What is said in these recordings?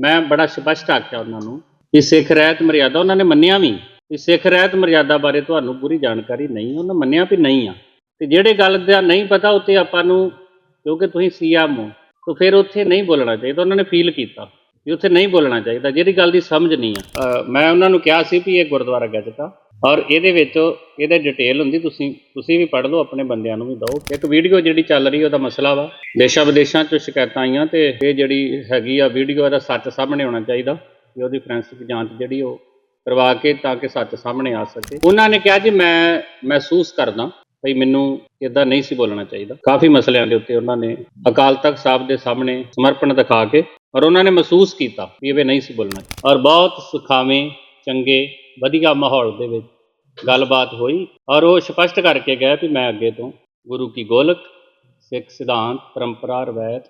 ਮੈਂ ਬੜਾ ਸਪਸ਼ਟ ਆਖਿਆ ਉਹਨਾਂ ਨੂੰ ਕਿ ਸਿੱਖ ਰਹਿਤ ਮਰਿਆਦਾ ਉਹਨਾਂ ਨੇ ਮੰਨਿਆ ਵੀ। ਕਿ ਸਿੱਖ ਰਹਿਤ ਮਰਿਆਦਾ ਬਾਰੇ ਤੁਹਾਨੂੰ ਪੂਰੀ ਜਾਣਕਾਰੀ ਨਹੀਂ, ਉਹਨਾਂ ਮੰਨਿਆ ਵੀ ਨਹੀਂ ਆ। ਤੇ ਜਿਹੜੇ ਗੱਲ ਦਾ ਨਹੀਂ ਪਤਾ ਉੱਤੇ ਆਪਾਂ ਨੂੰ, ਕਿਉਂਕਿ ਤੁਸੀਂ ਸੀਐਮ ਹੋ, ਤਾਂ ਫਿਰ ਉੱਥੇ ਨਹੀਂ ਬੋਲਣਾ ਚਾਹੀਦਾ, ਉਹਨਾਂ ਨੇ ਫੀਲ ਕੀਤਾ। ਵੀ ਉੱਥੇ ਨਹੀਂ ਬੋਲਣਾ ਚਾਹੀਦਾ ਜਿਹੜੀ ਗੱਲ ਦੀ ਸਮਝ ਨਹੀਂ ਆ। ਮੈਂ ਉਹਨਾਂ ਨੂੰ ਕਿਹਾ ਸੀ ਵੀ ਇਹ ਗੁਰਦੁਆਰਾ ਗੱਜਤਾ ਔਰ ਇਹਦੇ ਵਿੱਚ ਇਹਦੇ ਡਿਟੇਲ ਹੁੰਦੀ, ਤੁਸੀਂ ਤੁਸੀਂ ਵੀ ਪੜ੍ਹ ਲਓ, ਆਪਣੇ ਬੰਦਿਆਂ ਨੂੰ ਵੀ ਦਿਓ। ਇੱਕ ਵੀਡੀਓ ਜਿਹੜੀ ਚੱਲ ਰਹੀ, ਉਹਦਾ ਮਸਲਾ ਵਾ। ਦੇਸ਼ਾਂ ਵਿਦੇਸ਼ਾਂ 'ਚ ਸ਼ਿਕਾਇਤਾਂ ਆਈਆਂ ਤੇ ਇਹ ਜਿਹੜੀ ਹੈਗੀ ਆ ਵੀਡੀਓ ਇਹਦਾ ਸੱਚ ਸਾਹਮਣੇ ਆਉਣਾ ਚਾਹੀਦਾ, ਵੀ ਉਹਦੀ ਫੋਰੈਂਸਿਕ ਜਾਂਚ ਜਿਹੜੀ ਉਹ ਕਰਵਾ ਕੇ ਤਾਂ ਕਿ ਸੱਚ ਸਾਹਮਣੇ ਆ ਸਕੇ। ਉਹਨਾਂ ਨੇ ਕਿਹਾ ਜੀ, ਮੈਂ ਮਹਿਸੂਸ ਕਰਦਾ ਭਈ ਮੈਨੂੰ ਇਦਾਂ ਨਹੀਂ ਸੀ ਬੋਲਣਾ ਚਾਹੀਦਾ। ਕਾਫੀ ਮਸਲਿਆਂ ਦੇ ਉੱਤੇ ਉਹਨਾਂ ਨੇ ਅਕਾਲ ਤਖਤ ਸਾਹਿਬ ਦੇ ਸਾਹਮਣੇ ਸਮਰਪਣ ਦਿਖਾ ਕੇ ਔਰ ਉਹਨਾਂ ਨੇ ਮਹਿਸੂਸ ਕੀਤਾ ਵੀ ਇਹ ਨਹੀਂ ਸੀ ਬੋਲਣਾ। ਔਰ ਬਹੁਤ ਸੁਖਾਵੇਂ, ਚੰਗੇ, ਵਧੀਆ ਮਾਹੌਲ ਦੇ ਵਿੱਚ ਗੱਲਬਾਤ ਹੋਈ ਔਰ ਉਹ ਸਪਸ਼ਟ ਕਰਕੇ ਗਏ ਵੀ ਮੈਂ ਅੱਗੇ ਤੋਂ ਗੁਰੂ ਕੀ ਗੋਲਕ, ਸਿੱਖ ਸਿਧਾਂਤ, ਪਰੰਪਰਾ, ਰਵਾਇਤ,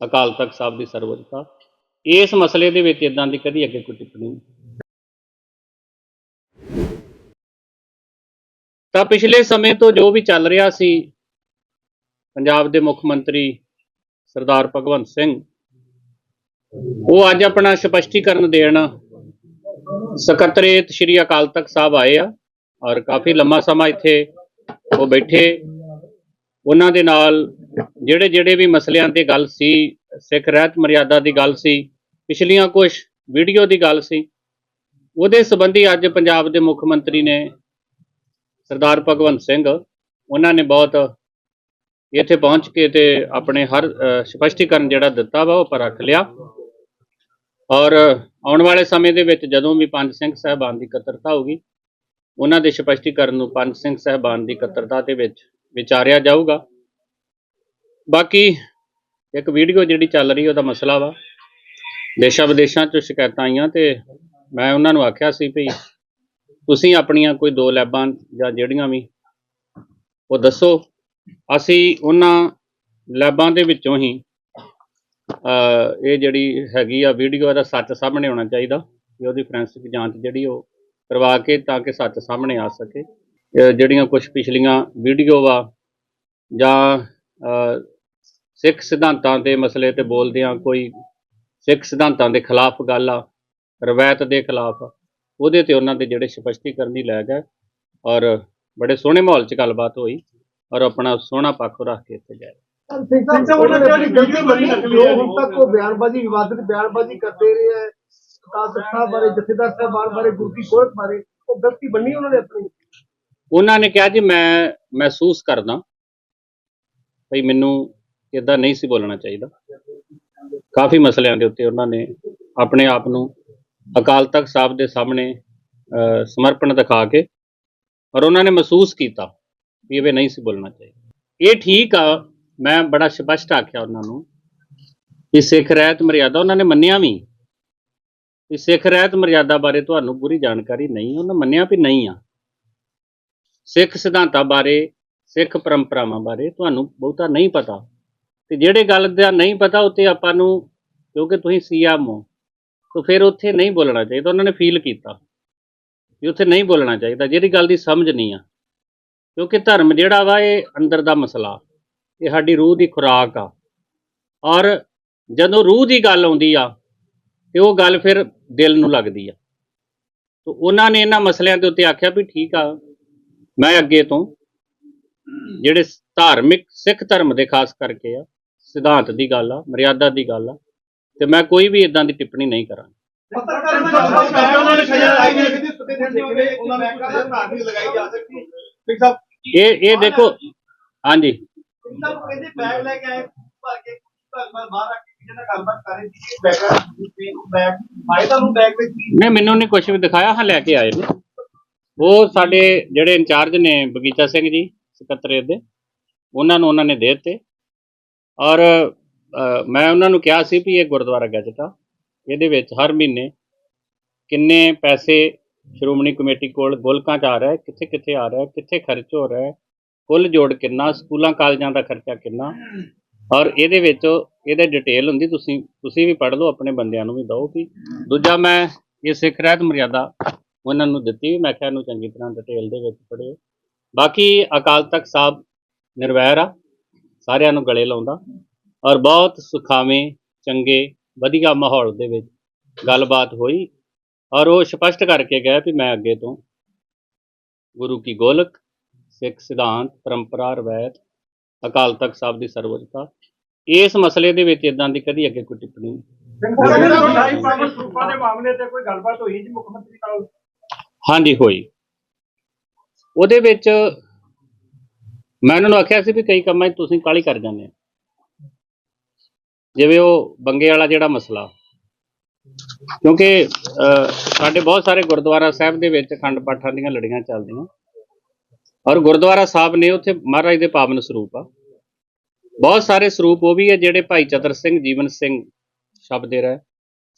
ਅਕਾਲ ਤਖਤ ਸਾਹਿਬ ਦੀ ਸਰਵਉੱਚਤਾ ਇਸ ਮਸਲੇ ਦੇ ਵਿੱਚ ਇਦਾਂ ਦੀ ਕਦੀ ਅੱਗੇ ਕੋਈ ਟਿੱਪਣੀ ਤਾਂ ਪਿਛਲੇ ਸਮੇਂ ਤੋਂ ਜੋ ਵੀ ਚੱਲ ਰਿਹਾ ਸੀ, ਪੰਜਾਬ ਦੇ ਮੁੱਖ ਮੰਤਰੀ ਸਰਦਾਰ ਭਗਵੰਤ ਸਿੰਘ ਉਹ ਅੱਜ ਆਪਣਾ ਸਪਸ਼ਟੀਕਰਨ ਦੇਣ ਸਕੱਤਰੇਤ ਸ਼੍ਰੀ ਅਕਾਲ ਤਖਤ ਸਾਹਿਬ ਆਏ ਆ ਔਰ ਕਾਫੀ ਲੰਮਾ ਸਮਾਂ ਇੱਥੇ ਉਹ ਬੈਠੇ। ਉਹਨਾਂ ਦੇ ਨਾਲ ਜਿਹੜੇ ਜਿਹੜੇ ਵੀ ਮਸਲਿਆਂ ਤੇ ਗੱਲ ਸੀ ਸਿੱਖ ਰਹਿਤ ਮਰਿਆਦਾ ਦੀ ਗੱਲ ਸੀ ਪਿਛਲੀਆਂ ਕੁਝ ਵੀਡੀਓ ਦੀ ਗੱਲ ਸੀ ਉਹਦੇ ਸੰਬੰਧੀ ਅੱਜ ਪੰਜਾਬ ਦੇ ਮੁੱਖ ਮੰਤਰੀ ਨੇ ਸਰਦਾਰ ਭਗਵੰਤ ਸਿੰਘ ਉਹਨਾਂ ਨੇ ਬਹੁਤ ਇੱਥੇ ਪਹੁੰਚ ਕੇ ਤੇ ਆਪਣੇ ਹਰ ਅ, ਸਪਸ਼ਟੀਕਰਨ ਜਿਹੜਾ ਦਿੱਤਾ ਵਾ ਉਹ ਪਰ ਰੱਖ ਲਿਆ। ਔਰ ਆਉਣ ਵਾਲੇ ਸਮੇਂ ਦੇ ਵਿੱਚ ਜਦੋਂ ਵੀ ਪੰਜ ਸਿੰਘ ਸਾਹਿਬਾਨ ਦੀ ਇਕੱਤਰਤਾ ਹੋਊਗੀ, ਉਹਨਾਂ ਦੇ ਸਪਸ਼ਟੀਕਰਨ ਨੂੰ ਪੰਜ ਸਿੰਘ ਸਾਹਿਬਾਨ ਦੀ ਇਕੱਤਰਤਾ ਦੇ ਵਿੱਚ ਵਿਚਾਰਿਆ ਜਾਊਗਾ। ਬਾਕੀ ਇੱਕ ਵੀਡੀਓ ਜਿਹੜੀ ਚੱਲ ਰਹੀ, ਉਹਦਾ ਮਸਲਾ ਵਾ। ਦੇਸ਼ਾਂ ਵਿਦੇਸ਼ਾਂ 'ਚ ਸ਼ਿਕਾਇਤਾਂ ਆਈਆਂ ਤੇ ਮੈਂ ਉਹਨਾਂ ਨੂੰ ਆਖਿਆ ਸੀ ਵੀ ਤੁਸੀਂ ਆਪਣੀਆਂ ਕੋਈ ਦੋ ਲੈਬਾਂ ਜਾਂ ਜਿਹੜੀਆਂ ਵੀ, ਉਹ ਦੱਸੋ। ਅਸੀਂ ਉਹਨਾਂ ਲੈਬਾਂ ਦੇ ਵਿੱਚੋਂ ਹੀ ਇਹ ਜਿਹੜੀ ਹੈਗੀ ਆ ਵੀਡੀਓ ਇਹਦਾ ਸੱਚ ਸਾਹਮਣੇ ਆਉਣਾ ਚਾਹੀਦਾ ਕਿ ਉਹਦੀ ਫੋਰੈਂਸਿਕ ਜਾਂਚ ਜਿਹੜੀ ਉਹ ਕਰਵਾ ਕੇ ਤਾਂ ਕਿ ਸੱਚ ਸਾਹਮਣੇ ਆ ਸਕੇ। ਜਿਹੜੀਆਂ ਕੁਝ ਪਿਛਲੀਆਂ ਵੀਡੀਓ ਵਾ ਜਾਂ ਸਿੱਖ ਸਿਧਾਂਤਾਂ ਦੇ ਮਸਲੇ ਤੇ ਬੋਲਦਿਆਂ ਕੋਈ ਸਿੱਖ ਸਿਧਾਂਤਾਂ ਦੇ ਖਿਲਾਫ ਗੱਲ ਆ ਰਵਾਇਤ ਦੇ ਖਿਲਾਫ ਆ, ਉਹਦੇ ਤੇ ਉਹਨਾਂ ਦੇ ਜਿਹੜੇ ਸਪਸ਼ਟੀਕਰਨ ਹੀ ਲੈ ਗਏ ਔਰ ਬੜੇ ਸੋਹਣੇ ਮਾਹੌਲ 'ਚ ਗੱਲਬਾਤ ਹੋਈ ਔਰ ਆਪਣਾ ਸੋਹਣਾ ਪੱਖ ਰੱਖ ਕੇ ਇੱਥੇ ਗਏ ਸਿੰਘ ਸਾਹਿਬ ਉਹਨਾਂ ਨੇ ਆਪਣੀ ਗਲਤੀ ਮੰਨੀ ਜੋ ਹੁਣ ਤੱਕ ਉਹ ਬਿਆਨਬਾਜ਼ੀ ਵਿਵਾਦਿਤ ਬਿਆਨਬਾਜ਼ੀ ਕਰਦੇ ਰਹੇ ਹੈ ਅਕਾਲ ਤਖਤ ਬਾਰੇ ਜਥੇਦਾਰ ਸਾਹਿਬਾਨ ਬਾਰੇ ਗੁਰੂ ਕੀ ਬਾਰੇ ਉਹ ਗਲਤੀ ਮੰਨੀ ਉਹਨਾਂ ਨੇ ਆਪਣੀ? ਉਹਨਾਂ ਨੇ ਕਿਹਾ ਜੀ ਮੈਂ ਮਹਿਸੂਸ ਕਰਦਾ ਭਈ ਮੈਨੂੰ ਇਦਾਂ ਨਹੀਂ ਸੀ ਬੋਲਣਾ ਚਾਹੀਦਾ। ਕਾਫੀ ਮਸਲਿਆਂ ਦੇ ਉੱਤੇ ਉਹਨਾਂ ਨੇ ਆਪਣੇ ਆਪ ਨੂੰ ਅਕਾਲ ਤਖਤ ਸਾਹਿਬ ਦੇ ਸਾਹਮਣੇ ਅਹ, ਸਮਰਪਣ ਦਿਖਾ ਕੇ ਔਰ ਉਹਨਾਂ ਨੇ ਮਹਿਸੂਸ ਕੀਤਾ ਵੀ ਇਹ ਨਹੀਂ ਸੀ ਬੋਲਣਾ ਚਾਹੀਦਾ। ਇਹ ਠੀਕ ਆ ਮੈਂ ਬੜਾ ਸਪਸ਼ਟ ਆਖਿਆ ਉਹਨਾਂ ਨੂੰ ਕਿ ਸਿੱਖ ਰਹਿਤ ਮਰਿਆਦਾ ਉਹਨਾਂ ਨੇ ਮੰਨਿਆ ਵੀ। ਕਿ ਸਿੱਖ ਰਹਿਤ ਮਰਿਆਦਾ ਬਾਰੇ ਤੁਹਾਨੂੰ ਪੂਰੀ ਜਾਣਕਾਰੀ ਨਹੀਂ, ਉਹਨਾਂ ਮੰਨਿਆ ਵੀ ਨਹੀਂ ਆ। ਸਿੱਖ ਸਿਧਾਂਤਾਂ ਬਾਰੇ, ਸਿੱਖ ਪਰੰਪਰਾਵਾਂ ਬਾਰੇ ਤੁਹਾਨੂੰ ਬਹੁਤਾ ਨਹੀਂ ਪਤਾ। ਤੇ ਜਿਹੜੇ ਗੱਲ ਦਾ ਨਹੀਂ ਪਤਾ ਉੱਤੇ ਆਪਾਂ ਨੂੰ, ਕਿਉਂਕਿ ਤੁਸੀਂ ਸੀਐਮ ਹੋ, ਤਾਂ ਫਿਰ ਉੱਥੇ ਨਹੀਂ ਬੋਲਣਾ ਚਾਹੀਦਾ। ਉਹਨਾਂ ਨੇ ਫੀਲ ਕੀਤਾ ਕਿ ਉੱਥੇ ਨਹੀਂ ਬੋਲਣਾ ਚਾਹੀਦਾ। ਜਿਹੜੀ ਗੱਲ ਦੀ ਸਮਝ ਨਹੀਂ ਆ। ਕਿਉਂਕਿ ਧਰਮ ਜਿਹੜਾ ਵਾ, ਇਹ ਅੰਦਰ ਦਾ ਮਸਲਾ। ਇਹ ਸਾਡੀ ਰੂਹ ਦੀ ਖੁਰਾਕ ਆ। ਔਰ ਜਦੋਂ ਰੂਹ ਦੀ ਗੱਲ ਆਉਂਦੀ ਆ, ਤੇ ਉਹ ਗੱਲ ਫਿਰ ਦਿਲ ਨੂੰ ਲੱਗਦੀ ਆ। ਤਾਂ ਉਹਨਾਂ ਨੇ ਇਹਨਾਂ ਮਸਲਿਆਂ ਦੇ ਉੱਤੇ ਆਖਿਆ ਵੀ ਠੀਕ ਆ, ਮੈਂ ਅੱਗੇ ਤੋਂ ਜਿਹੜੇ ਧਾਰਮਿਕ ਸਿੱਖ ਧਰਮ ਦੇ ਖਾਸ ਕਰਕੇ ਆ, ਸਿਧਾਂਤ ਦੀ ਗੱਲ ਆ, ਮਰਿਆਦਾ ਦੀ ਗੱਲ ਆ, ਤੇ ਮੈਂ ਕੋਈ ਵੀ ਇਦਾਂ ਦੀ ਟਿੱਪਣੀ ਨਹੀਂ ਕਰਾਂਗਾ। ਇਹ ਇਹ ਦੇਖੋ, ਹਾਂਜੀ। ਸਿੰਘ ਕਹਿੰਦੇ ਬੈਗ ਲੈ ਕੇ ਆਏ, ਭਰ ਕੇ ਘਰ ਬਾਹਰ ਬਾਹਰ ਰੱਖ ਕੇ ਕਿਸੇ ਨਾਲ ਗੱਲਬਾਤ ਕਰ ਰਹੇ ਸੀ ਬੈਗ ਬੈਗ ਆਏ ਤੁਹਾਨੂੰ ਬੈਗ ਵਿੱਚ ਕੀ ਨਹੀਂ, ਮੈਨੂੰ ਨਹੀਂ ਕੁਝ ਵੀ ਦਿਖਾਇਆ, ਹਾਂ ਲੈ ਕੇ ਆਏ ਨੇ। ਉਹ ਸਾਡੇ ਜਿਹੜੇ ਇੰਚਾਰਜ ਨੇ ਬਗੀਚਾ ਸਿੰਘ ਜੀ, ਸਕੱਤਰੇਤ ਦੇ, ਉਹਨਾਂ ਨੂੰ ਉਹਨਾਂ ਨੇ ਦੇ ਦਿੱਤੇ। ਔਰ ਮੈਂ ਉਹਨਾਂ ਨੂੰ ਕਿਹਾ ਸੀ ਵੀ ਇਹ ਗੁਰਦੁਆਰਾ ਗੱਜਟ ਆ। ਇਹਦੇ ਵਿੱਚ ਹਰ ਮਹੀਨੇ ਕਿੰਨੇ ਪੈਸੇ ਸ਼੍ਰੋਮਣੀ ਕਮੇਟੀ ਕੋਲ ਗੋਲਕਾਂ 'ਚ ਆ ਰਿਹਾ ਹੈ ਕਿੱਥੇ ਕਿੱਥੇ ਆ ਰਿਹਾ ਹੈ, ਕਿੱਥੇ ਖਰਚ ਹੋ ਰਿਹਾ ਹੈ ਕੁੱਲ ਜੋੜ ਕਿੰਨਾ, ਸਕੂਲਾਂ, ਕਾਲਜਾਂ ਦਾ ਖਰਚਾ ਕਿੰਨਾ? ਔਰ ਇਹਦੇ ਵਿੱਚ ਇਹਦੇ ਡਿਟੇਲ ਹੁੰਦੀ, ਤੁਸੀਂ ਤੁਸੀਂ ਵੀ ਪੜ੍ਹ ਲਓ, ਆਪਣੇ ਬੰਦਿਆਂ ਨੂੰ ਵੀ ਦਿਓ ਕਿ ਦੂਜਾ ਮੈਂ ਇਹ ਸਿੱਖ ਰਹਿਤ ਮਰਿਆਦਾ ਉਹਨਾਂ ਨੂੰ ਦਿੱਤੀ ਵੀ ਮੈਂ ਕਿਹਾ ਇਹਨੂੰ ਚੰਗੀ ਤਰ੍ਹਾਂ ਡਿਟੇਲ ਦੇ ਵਿੱਚ ਪੜ੍ਹਿਓ। ਬਾਕੀ ਅਕਾਲ ਤਖਤ ਸਾਹਿਬ ਨਿਰਵੈਰ ਆ, ਸਾਰਿਆਂ ਨੂੰ ਗਲੇ ਲਾਉਂਦਾ। ਔਰ ਬਹੁਤ ਸੁਖਾਵੇਂ, ਚੰਗੇ, ਵਧੀਆ ਮਾਹੌਲ ਦੇ ਵਿੱਚ ਗੱਲਬਾਤ ਹੋਈ। ਔਰ ਉਹ ਸਪਸ਼ਟ ਕਰਕੇ ਗਿਆ ਕਿ ਮੈਂ ਅੱਗੇ ਤੋਂ ਗੁਰੂ ਕੀ ਗੋਲਕ ਸਿੱਖ ਸਿਧਾਂਤ ਪਰੰਪਰਾ ਰਵਾਇਤ ਅਕਾਲ ਤਖਤ ਸਾਹਿਬ ਦੀ ਸਰਵਉੱਚਤਾ ਇਸ ਮਸਲੇ ਦੇ ਵਿੱਚ ਇਦਾਂ ਦੀ ਕਦੀ ਅੱਗੇ ਕੋਈ ਟਿੱਪਣੀ ਹਾਂਜੀ ਹੋਈ। ਉਹਦੇ ਵਿੱਚ ਮੈਂ ਉਹਨਾਂ ਨੂੰ ਆਖਿਆ ਸੀ ਵੀ ਕਈ ਕੰਮਾਂ 'ਚ ਤੁਸੀਂ ਕਾਲੀ ਕਰ ਜਾਂਦੇ ਆ ਜਿਵੇਂ ਉਹ ਬੰਗੇ ਵਾਲਾ ਜਿਹੜਾ ਮਸਲਾ ਕਿਉਂਕਿ ਸਾਡੇ ਬਹੁਤ ਸਾਰੇ ਗੁਰਦੁਆਰਾ ਸਾਹਿਬ ਦੇ ਵਿੱਚ ਅਖੰਡ ਪਾਠਾਂ ਦੀਆਂ ਲੜੀਆਂ ਚੱਲਦੀਆਂ। ਔਰ ਗੁਰਦੁਆਰਾ ਸਾਹਿਬ ਨੇ ਉੱਥੇ ਮਹਾਰਾਜ ਦੇ ਪਾਵਨ ਸਰੂਪ ਆ। ਬਹੁਤ ਸਾਰੇ ਸਰੂਪ ਉਹ ਵੀ ਹੈ ਜਿਹੜੇ ਭਾਈ ਚਤਰ ਸਿੰਘ, ਜੀਵਨ ਸਿੰਘ ਸ਼ਬਦੇ ਰਹਿ।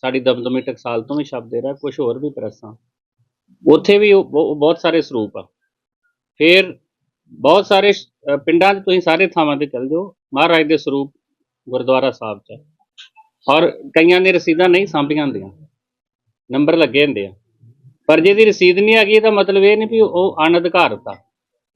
ਸਾਡੀ ਦਮਦਮੀ ਟਕਸਾਲ ਤੋਂ ਵੀ ਸ਼ਬਦੇ ਰਿਹਾ ਕੁਝ ਹੋਰ ਵੀ ਪ੍ਰੈਸਾਂ ਉੱਥੇ ਵੀ ਉਹ ਬਹੁਤ ਸਾਰੇ ਸਰੂਪ ਆ। ਫਿਰ ਬਹੁਤ ਸਾਰੇ ਪਿੰਡਾਂ 'ਚ ਤੁਸੀਂ ਸਾਰੇ ਥਾਵਾਂ ਤੇ ਚੱਲ ਜਾਓ, ਮਹਾਰਾਜ ਦੇ ਸਰੂਪ ਗੁਰਦੁਆਰਾ ਸਾਹਿਬ 'ਚ ਔਰ ਕਈਆਂ ਦੇ ਰਸੀਦਾਂ ਨਹੀਂ ਸਾਂਭੀਆਂ ਹੁੰਦੀਆਂ। ਨੰਬਰ ਲੱਗੇ ਹੁੰਦੇ ਆ। ਪਰ ਜਿਹਦੀ ਰਸੀਦ ਨਹੀਂ ਆ ਗਈ ਇਹਦਾ ਮਤਲਬ ਇਹ ਨਹੀਂ ਵੀ ਉਹ ਅਨਅਧਿਕਾਰਤ ਆ।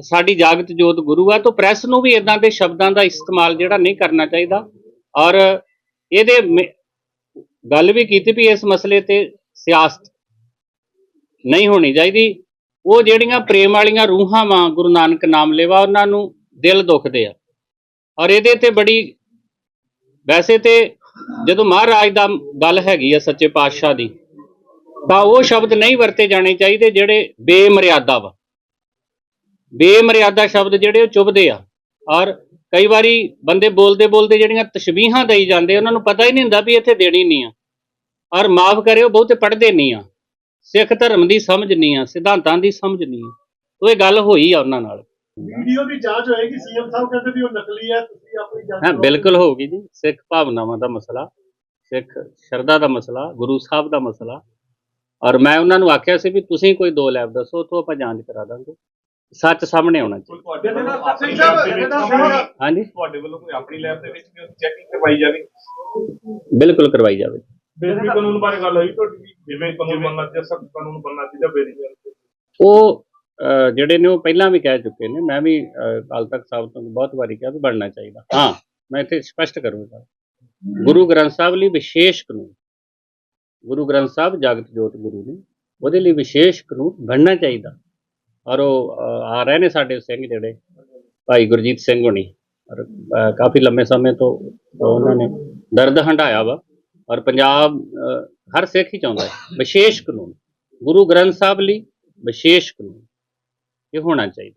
ਸਾਡੀ ਜਾਗਤ ਜੋਤ ਗੁਰੂ ਆ, ਤਾਂ ਪ੍ਰੈਸ ਨੂੰ ਵੀ ਇਦਾਂ ਦੇ ਸ਼ਬਦਾਂ ਦਾ ਇਸਤੇਮਾਲ ਜਿਹੜਾ ਨਹੀਂ ਕਰਨਾ ਚਾਹੀਦਾ। ਔਰ ਇਹਦੇ ਮੇ- ਗੱਲ ਵੀ ਕੀਤੀ ਵੀ ਇਸ ਮਸਲੇ ਤੇ ਸਿਆਸਤ ਨਹੀਂ ਹੋਣੀ ਚਾਹੀਦੀ। ਉਹ ਜਿਹੜੀਆਂ ਪ੍ਰੇਮ ਵਾਲੀਆਂ ਰੂਹਾਂ ਵਾਂ ਗੁਰੂ ਨਾਨਕ ਨਾਮ ਲੈਵਾ, ਉਹਨਾਂ ਨੂੰ ਦਿਲ ਦੁਖਦੇ ਆ। ਔਰ ਇਹਦੇ ਤੇ ਬੜੀ, ਵੈਸੇ ਤੇ ਜਦੋਂ ਮਹਾਰਾਜ ਦਾ ਗੱਲ ਹੈਗੀ ਆ ਸੱਚੇ ਪਾਤਸ਼ਾਹ ਦੀ, ਤਾਂ ਉਹ ਸ਼ਬਦ ਨਹੀਂ ਵਰਤੇ ਜਾਣੇ ਚਾਹੀਦੇ ਜਿਹੜੇ ਬੇਮਰਿਆਦਾ ਵਾ। ਬੇਮਰਿਆਦਾ ਸ਼ਬਦ ਜਿਹੜੇ ਉਹ ਚੁਭਦੇ ਆ। ਔਰ ਕਈ ਵਾਰੀ ਬੰਦੇ ਬੋਲਦੇ ਬੋਲਦੇ ਜਿਹੜੀਆਂ ਤਸ਼ਬੀਹਾਂ ਦੇਈ ਜਾਂਦੇ ਉਹਨਾਂ ਨੂੰ ਪਤਾ ਹੀ ਨਹੀਂ ਹੁੰਦਾ ਵੀ ਇੱਥੇ ਦੇਣੀ ਨਹੀਂ ਆ। ਔਰ ਮਾਫ ਕਰਿਓ ਬਹੁਤੇ ਪੜ੍ਹਦੇ ਨਹੀਂ ਆ। ਸਿੱਖ ਧਰਮ ਦੀ ਸਮਝ ਨਹੀਂ ਆ ਸਿਧਾਂਤਾਂ ਦੀ ਸਮਝ ਨਹੀਂ ਆ। ਉਹ ਇਹ ਗੱਲ ਹੋਈ ਆ ਉਹਨਾਂ ਨਾਲ। ਵੀਡੀਓ ਦੀ ਜਾਂਚ ਹੋਏਗੀ ਸੀਐਮ ਸਾਹਿਬ ਕਹਿੰਦੇ ਵੀ ਉਹ ਨਕਲੀ ਹੈ ਤੁਸੀਂ ਆਪਣੀ ਜਾਂਚ ਹਾਂ। ਬਿਲਕੁਲ ਹੋਊਗੀ ਜੀ। ਸਿੱਖ ਭਾਵਨਾਵਾਂ ਦਾ ਮਸਲਾ ਸਿੱਖ ਸ਼ਰਧਾ ਦਾ ਮਸਲਾ ਗੁਰੂ ਸਾਹਿਬ ਦਾ ਮਸਲਾ। ਔਰ ਮੈਂ ਉਹਨਾਂ ਨੂੰ ਆਖਿਆ ਸੀ ਵੀ ਤੁਸੀਂ ਕੋਈ ਦੋ ਲੈਬ ਦੱਸੋ ਤੋਂ ਆਪਾਂ ਜਾਂਚ ਕਰਾ ਦਾਂਗੇ। ਸੱਚ ਸਾਹਮਣੇ ਆਉਣਾ ਚਾਹੀਦਾ। ਤੁਹਾਡੇ ਵੱਲੋਂ ਜਥੇਦਾਰ ਆਪਣੀ ਸਾਹਿਬ, ਲੈਬ ਦੇ ਵਿੱਚ ਜਥੇਦਾਰ ਕੋਈ- ਸਾਹਿਬ। ਹਾਂਜੀ? ਤੁਹਾਡੇ ਵੱਲੋਂ ਕੋਈ ਆਪਣੀ ਲੈਬ ਦੇ ਵਿੱਚ ਵੀ ਚੈਕਿੰਗ ਕਰਵਾਈ ਜਾਵੇ? ਬਿਲਕੁਲ ਕਰਵਾਈ ਜਾਵੇ। ਬੇਦਬੀ ਕਾਨੂੰਨ ਬਾਰੇ ਗੱਲ ਹੋਈ ਤੁਹਾਡੀ ਵੀ ਜਿਵੇਂ ਕਾਨੂੰਨ ਬਣਨਾ ਚਾਹੀਦਾ ਸਖਤ ਕਾਨੂੰਨ ਬਣਨਾ ਚਾਹੀਦਾ ਬੇਦਬੀ ਉਹ ਜਿਹੜੇ ਨੇ ਉਹ ਪਹਿਲਾਂ ਵੀ ਕਹਿ ਚੁੱਕੇ ਨੇ ਮੈਂ ਵੀ ਅਕਾਲ ਤਖਤ ਸਾਹਿਬ ਤੋਂ ਬਹੁਤ ਵਾਰੀ ਕਿਹਾ ਵੀ ਬਣਨਾ ਚਾਹੀਦਾ। ਹਾਂ ਮੈਂ ਇੱਥੇ ਸਪਸ਼ਟ ਕਰੂੰਗਾ। ਗੁਰੂ ਗ੍ਰੰਥ ਸਾਹਿਬ ਲਈ ਵਿਸ਼ੇਸ਼ ਕਾਨੂੰਨ ਗੁਰੂ ਗ੍ਰੰਥ ਸਾਹਿਬ ਜਗਤ ਜੋਤ ਗੁਰੂ ਨੇ ਉਹਦੇ ਲਈ ਵਿਸ਼ੇਸ਼ ਕਾਨੂੰਨ ਬਣਨਾ ਚਾਹੀਦਾ। ਔਰ ਉਹ ਆ ਰਹੇ ਨੇ ਸਾਡੇ ਸਿੰਘ ਜਿਹੜੇ, ਭਾਈ ਗੁਰਜੀਤ ਸਿੰਘ ਹੋਣੀ। ਔਰ ਕਾਫੀ ਲੰਮੇ ਸਮੇਂ ਤੋਂ ਉਹਨਾਂ ਨੇ ਦਰਦ ਹੰਢਾਇਆ ਵਾ। ਔਰ ਪੰਜਾਬ ਹਰ ਸਿੱਖ ਹੀ ਚਾਹੁੰਦਾ ਹੈ, ਵਿਸ਼ੇਸ਼ ਕਾਨੂੰਨ। ਗੁਰੂ ਗ੍ਰੰਥ ਸਾਹਿਬ ਲਈ ਵਿਸ਼ੇਸ਼ ਕਾਨੂੰਨ। ਇਹ ਹੋਣਾ ਚਾਹੀਦਾ।